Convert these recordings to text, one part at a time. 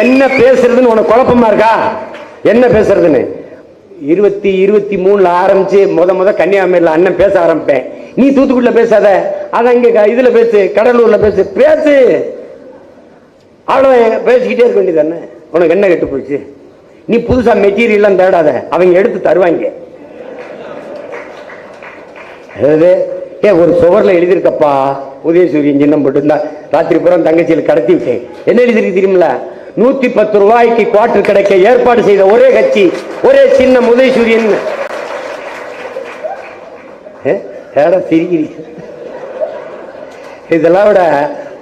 என்ன பேசுறதுன்னு உனக்கு குழப்பமா இருக்கா? என்ன பேசுறதுன்னு? இருபத்தி இருபத்தி மூணுல ஆரம்பிச்சு முத முத கன்னியாகுமரியில அண்ணன் பேச ஆரம்பிப்பேன். நீ தூத்துக்குடியில பேசாத. அதான் இங்க இதுல பேசு கடலூர்ல பேசு பேசு. அவ்வளவு பேசிக்கிட்டே இருக்க வேண்டியது தானே? உனக்கு என்ன கெட்டு போச்சு? நீ புதுசா மெட்டீரியல்லாம் தேடாத. அவங்க எடுத்து தருவாங்க. அதாவது ஏ ஒரு சுவரில் எழுதியிருக்கப்பா. உதயசூரியன் சின்னம் போட்டுருந்தா. ராத்திரி புறம் தங்கச்சியில் கடத்தி விட்டேன். என்ன எழுதிருக்கு தெரியுமில நூத்தி பத்து ரூபாய்க்கு குவார்டர் கிடைக்க ஏற்பாடு செய்த ஒரே கட்சி ஒரே சின்னம் உதயசூரியன். ஏடா இதெல்லாம் விட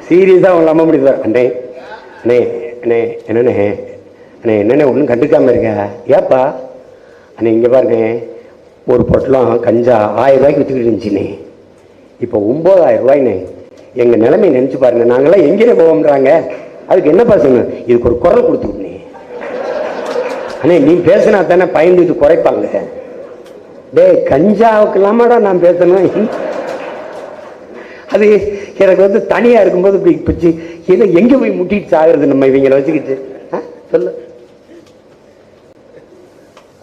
சீரியஸாக அவங்க நம்ப முடியுது அண்ணே அண்ணே அண்ணே என்னண்ணே? அண்ணே என்னண்ணே ஒன்றும் கண்டுக்காமல் இருக்க? ஏப்பா? அண்ணே இங்கே பாருங்க. ஒரு பொட்டலம் கஞ்சா ஆயிரம் ரூபாய்க்கு விற்றுக்கிட்டு இருந்துச்சுண்ணே. இப்போ ஒம்பதாயிரம் ரூபாய்ண்ணே எங்கள் நிலைமையை நினச்சி பாருங்க. நாங்களாம் எங்கேயே போவோம்ன்றாங்க? அதுக்கு என்ன பசங்க இதுக்கு ஒரு குரல் கொடுத்துருண்ணே அண்ணே நீ பேசினா தானே பயந்துட்டு குறைப்பாங்க. டேய் கஞ்சாவுக்கு இல்லாமடா நான் பேசணும். அது எனக்கு வந்து தனியாக இருக்கும்போது இப்படி பிடிச்சி இதை எங்கே போய் முட்டிட்டு சாகிறது நம்ம இவங்களை வச்சுக்கிட்டு? ஆ? சொல்லு.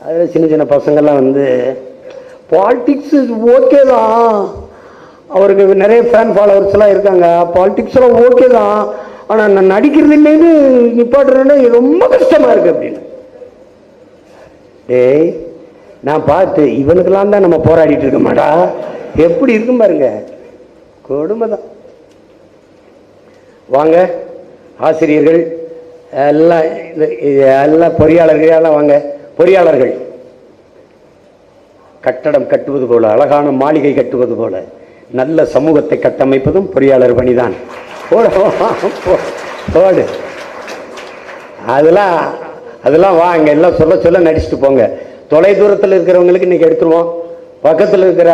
அதில் சின்ன சின்ன பசங்கள்லாம் வந்து பாலிட்டிக்ஸ் ஓகே தான் அவருக்கு நிறைய ஃபேன் ஃபாலோவர்ஸ் எல்லாம் இருக்காங்க. பாலிடிக்ஸ் ஓகே தான். ஆனால் நான் நடிக்கிறது இல்லைன்னு நிப்பாட்டுறேன்னா ரொம்ப கஷ்டமா இருக்கு அப்படின்னு. டேய் நான் பார்த்து இவனுக்கெல்லாம் தான் நம்ம போராடிட்டு இருக்க மாடா எப்படி இருக்கும் பாருங்க. கொடுமை தான். வாங்க ஆசிரியர்கள் எல்லாம் எல்லாம் பொறியாளர்கள் எல்லாம் வாங்க. பொறியாளர்கள். கட்டடம் கட்டுவது போல அழகான மாளிகை கட்டுவது போல. நல்ல சமூகத்தை கட்டமைப்பதும் பொறியாளர் பணிதான். போடு, அதெல்லாம் அதெல்லாம் வாங்க எல்லாம் சொல்ல சொல்ல நடிச்சுட்டு போங்க. தொலை தூரத்தில் இருக்கிறவங்களுக்கு இன்றைக்கி எடுத்துருவோம். பக்கத்தில் இருக்கிற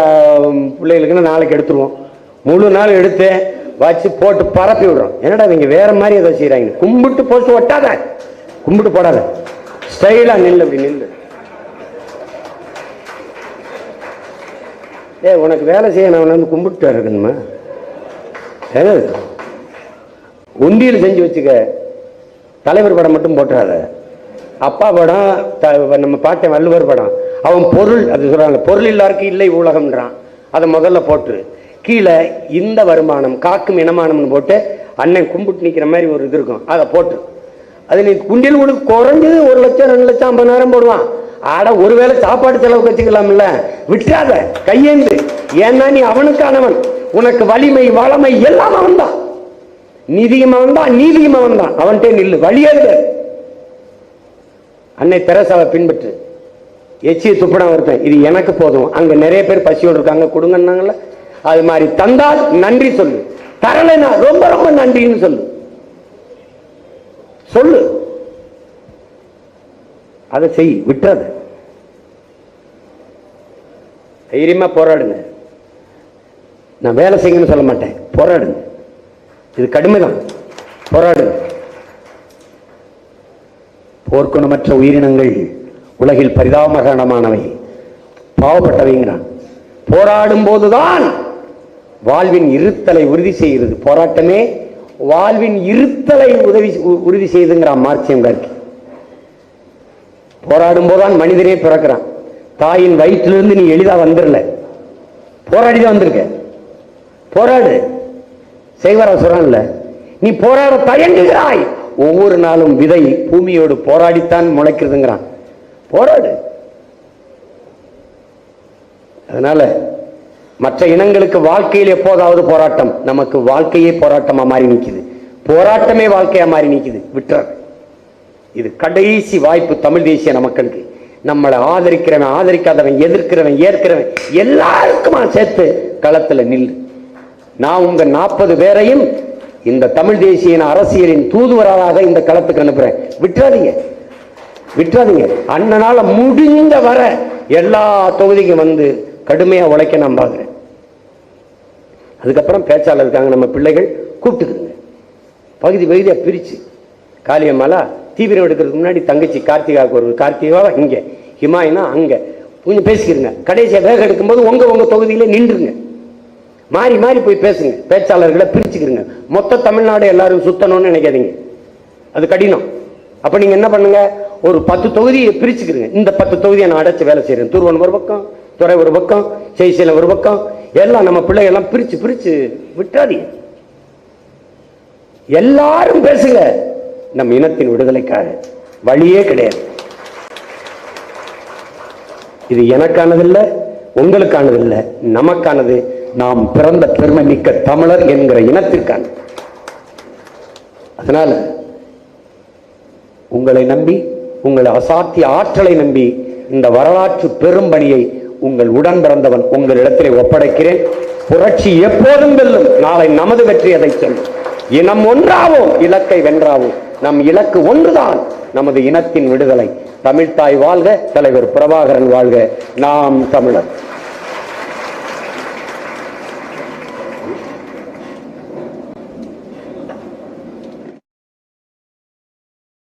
பிள்ளைகளுக்குன்னு நாளைக்கு எடுத்துருவோம். முழு நாள் எடுத்து வச்சு போட்டு பரப்பி விடுறோம். என்னடா நீங்கள் வேறு மாதிரி ஏதோ செய்கிறாங்க கும்பிட்டு போட்டு ஒட்டாத. கும்பிட்டு போடாத. ஸ்டைலாக நில்லு அப்படி நில்லு. ஏ உனக்கு வேலை செய்ய நான் வந்து கும்பிட்டு இருக்கணுமா? என்ன உண்டியல் செஞ்சு வச்சுக்க. தலைவர் படம் மட்டும் போட்டுறாத. அப்பா படம் த- நம்ம பாட்டேன் வள்ளுவர் படம் அவன் பொருள் அது சொல்கிறாங்க பொருள் இல்லாருக்கு இல்லை உலகம்ன்றான். அதை முதல்ல போட்டு கீழே இந்த வருமானம் காக்கும் இனமானம்னு போட்டு அண்ணன் கும்பிட்டு நிற்கிற மாதிரி ஒரு இது இருக்கும். அதை போட்டு. அது நீ குண்டியல் உனக்கு குறைஞ்சது ஒரு லட்சம் ரெண்டு லட்சம் ஐம்பதாயிரம் போடுவான். ஆட ஒருவேளை சாப்பாடு செலவுக்கு வச்சுக்கலாம்ல? விட்டுறாத கையேந்து. ஏன்னா நீ அவனுக்கானவன். உனக்கு வலிமை வளமை எல்லாம் அவன் தான் நிதியும் அவன் தான் நீதியும் அவன் தான் அவன்கிட்ட நில்லு. வழியே அன்னை தெரசாவை பின்பற்று. எச்சியை துப்படம் ஒருத்தன் இது எனக்கு போதும். அங்க நிறைய பேர் பசியோடு இருக்காங்க. கொடுங்கன்னாங்கல்ல? அது மாதிரி தந்தால் நன்றி சொல்லு. தரலைனா ரொம்ப ரொம்ப நன்றின்னு சொல்லு. சொல்லு. அதை செய் விட்டுறது தைரியமா போராடுங்க. நான் வேலை செய்யணும்னு சொல்ல மாட்டேன். போராடுங்க. இது கடுமைதான். போராடுங்க. போர்க்குணமற்ற உயிரினங்கள் உலகில் பரிதாபகரணமானவை பாவப்பட்டவைங்கிறான். போராடும் போதுதான் வாழ்வின் இருத்தலை உறுதி செய்கிறது. போராட்டமே வாழ்வின் இருத்தலை உதவி உறுதி செய்துங்கிறான் மார்க்சியம் கார்கி. போராடும் போதுதான் மனிதனே பிறக்கிறான். தாயின் வயிற்றிலிருந்து நீ எளிதா வந்துடல போராடி தான் வந்திருக்க. போராடு. செய்வாரா சொல்றான்ல நீ போராட தயங்குகிறாய். ஒவ்வொரு நாளும் விதை பூமியோடு போராடித்தான் முளைக்கிறதுங்கிறான். போராடு. அதனால மற்ற இனங்களுக்கு வாழ்க்கையில் எப்போதாவது போராட்டம் நமக்கு வாழ்க்கையே போராட்டமா மாறி நிற்குது போராட்டமே வாழ்க்கையா மாறி நிற்குது விட்டுற இது கடைசி வாய்ப்பு தமிழ் தேசிய மக்களுக்கு நம்மளை ஆதரிக்கிறவன் ஆதரிக்காதவன் எதிர்க்கிறவன் ஏற்கிறவன் எல்லாருக்குமா சேர்த்து களத்துல நில் நான் உங்க நாற்பது பேரையும் இந்த தமிழ் தேசிய அரசியலின் தூதுவராக இந்த களத்துக்கு அனுப்புறேன். விட்டுறாதீங்க. விட்டுறாதீங்க. அண்ணனால முடிந்த வர எல்லா தொகுதிக்கும் வந்து கடுமையா உழைக்க நான் பாக்குறேன். அதுக்கப்புறம் பேச்சாளர் இருக்காங்க நம்ம பிள்ளைகள் கூப்பிட்டுக்குங்க. பகுதி பகுதியாக பிரிச்சு. காளியம்மாலா தீவிரம் எடுக்கிறதுக்கு முன்னாடி தங்கச்சி கார்த்திகாவுக்கு ஒரு கார்த்திகாவா இங்க. ஹிமாயினா அங்க. கொஞ்சம் பேசிக்கிறங்க கடைசியா வேக எடுக்கும்போது உங்க உங்க தொகுதியில நின்றுங்க மாறி மாறி போய் பேசுங்க. பேச்சாளர்களை பிரிச்சுக்கிறங்க மொத்த தமிழ்நாடு எல்லாரும் சுத்தணும்னு நினைக்காதீங்க. அது கடினம். அப்ப நீங்க என்ன பண்ணுங்க? ஒரு பத்து தொகுதியை பிரிச்சுக்கிறங்க இந்த பத்து தொகுதியை நான் அடைச்சு வேலை செய்யறேன் தூர்வன் ஒரு பக்கம் துறை ஒரு பக்கம் செய்சீலம் ஒரு பக்கம். எல்லாம் நம்ம பிள்ளைங்க பிரித்து பிரிச்சு பிரிச்சு விட்டாதீங்க எல்லாரும் பேசுங்க. நம் இனத்தின் விடுதலைக்காக வழியே கிடையாது. இது எனக்கானதில்ல உங்களுக்கானதில்ல நமக்கானது. நாம் பிறந்த பெருமை மிக்க தமிழர் என்கிற இனத்திற்கான அதனால உங்களை நம்பி உங்கள் அசாத்திய ஆற்றலை நம்பி இந்த வரலாற்று பெரும்பணியை உங்கள் உடன் பிறந்தவன் உங்களிடத்திலே ஒப்படைக்கிறேன். புரட்சி எப்போதும் வெல்லும். நாளை நமது வெற்றி அதை சொல்லும். இனம் ஒன்றாவோம் இலக்கை வென்றாவோம் நம் இலக்கு ஒன்றுதான் நமது இனத்தின் விடுதலை. தமிழ்தாய் வாழ்க தலைவர் பிரபாகரன் வாழ்க. நாம் தமிழர்.